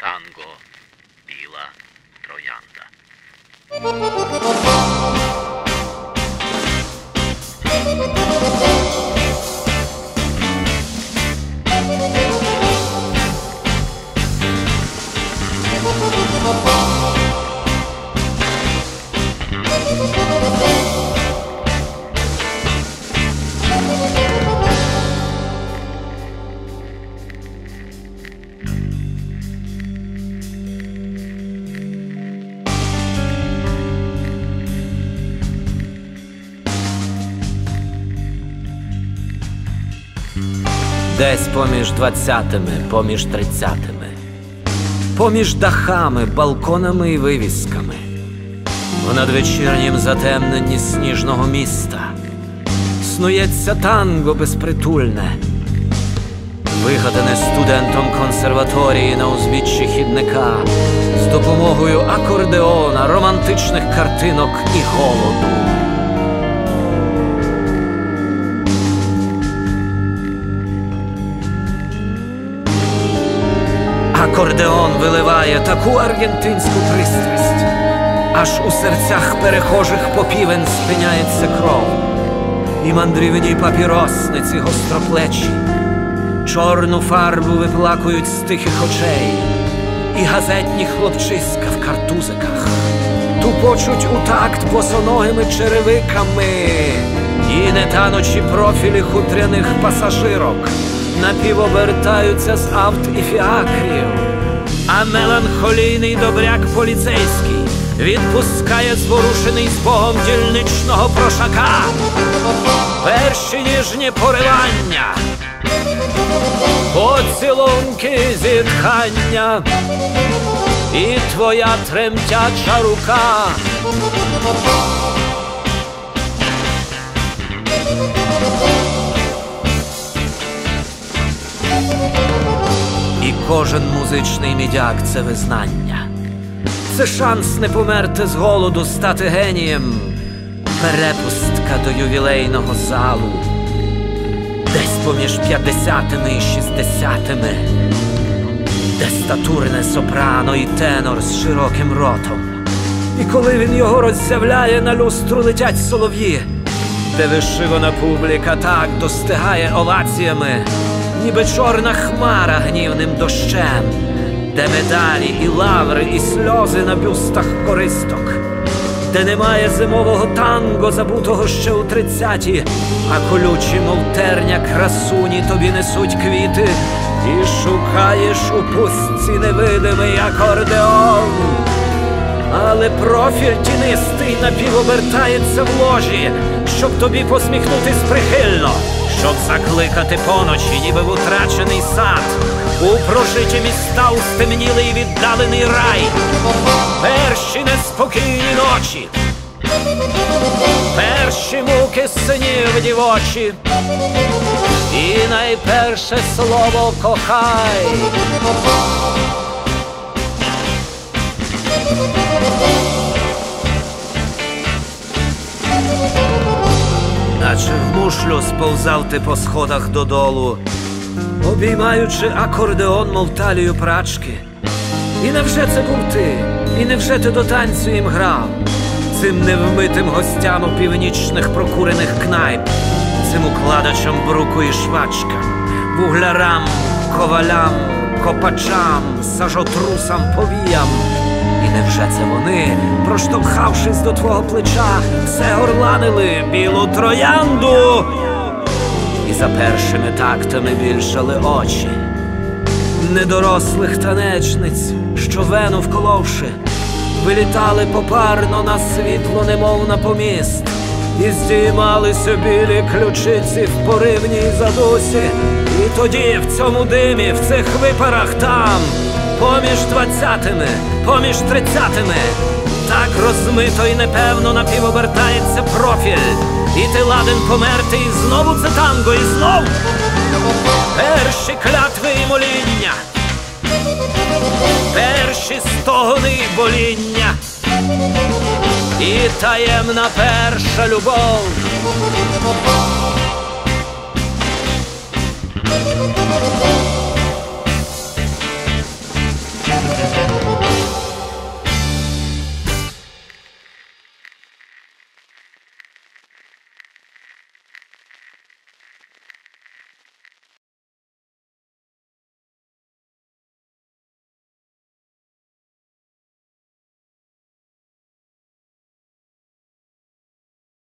tango Pila Trojanda. Десь поміж двадцятими, поміж тридцятими, поміж дахами, балконами і вивісками, в надвечірнім затемненні сніжного міста снується танго безпритульне, вигадане студентом консерваторії на узбіччі хідника з допомогою акордеона, романтичних картинок і голоду. Акордеон виливає таку аргентинську пристрасть, аж у серцях перехожих попівен спиняється кров, і мандрівні папіросниці гостроплечі, чорну фарбу виплакують з тихих очей, і газетні хлопчиська в картузиках. Тупочуть у такт босоногими черевиками, і нетаночі профілі хутряних пасажирок напівобертаються з авт і фіакрів, а меланхолійний добряк поліцейський відпускає зворушений з дільничного прошака. Перші ніжні поривання, поцілунки зітхання, і твоя тремтяча рука. Кожен музичний мідяк це визнання. Це шанс не померти з голоду, стати генієм. Перепустка до ювілейного залу. Десь поміж п'ятдесятими і шістдесятими, де статурне сопрано і тенор з широким ротом. І коли він його роззявляє, на люстру летять солов'ї, де вишивана публіка так достигає оваціями, ніби чорна хмара гнівним дощем, де медалі і лаври, і сльози на бюстах користок, де немає зимового танго, забутого ще у тридцяті, а колючі, мов терня красуні тобі несуть квіти, і шукаєш у пустці невидимий акордеон. Але профіль тінистий напівобертається в ложі, щоб тобі посміхнутись прихильно, щоб закликати поночі, ніби в утрачений сад, у прожиті міста у стемнілий віддалений рай, перші неспокійні ночі, перші муки синів дівочі, і найперше слово кохай. Наче в мушлю сповзав ти по сходах додолу, обіймаючи акордеон, мов талію прачки. І невже це був ти? І невже ти до танцю їм грав? Цим невмитим гостям у північних прокурених кнайп, цим укладачам бруку і швачкам, вуглярам, ковалям, копачам, сажотрусам, повіям. І невже це вони, проштовхавшись до твого плеча, все горланили білу троянду? І за першими тактами більшали очі недорослих танечниць, що вену вколовши, вилітали попарно на світло, немов на поміст, і здіймалися білі ключиці в поривній задусі. І тоді в цьому димі, в цих випарах там, поміж двадцятими, поміж тридцятими, так розмито і непевно напівобертається профіль, і ти ладен померти, і знову це танго, і знов перші клятви і моління, перші стогони й боління, і таємна перша любов.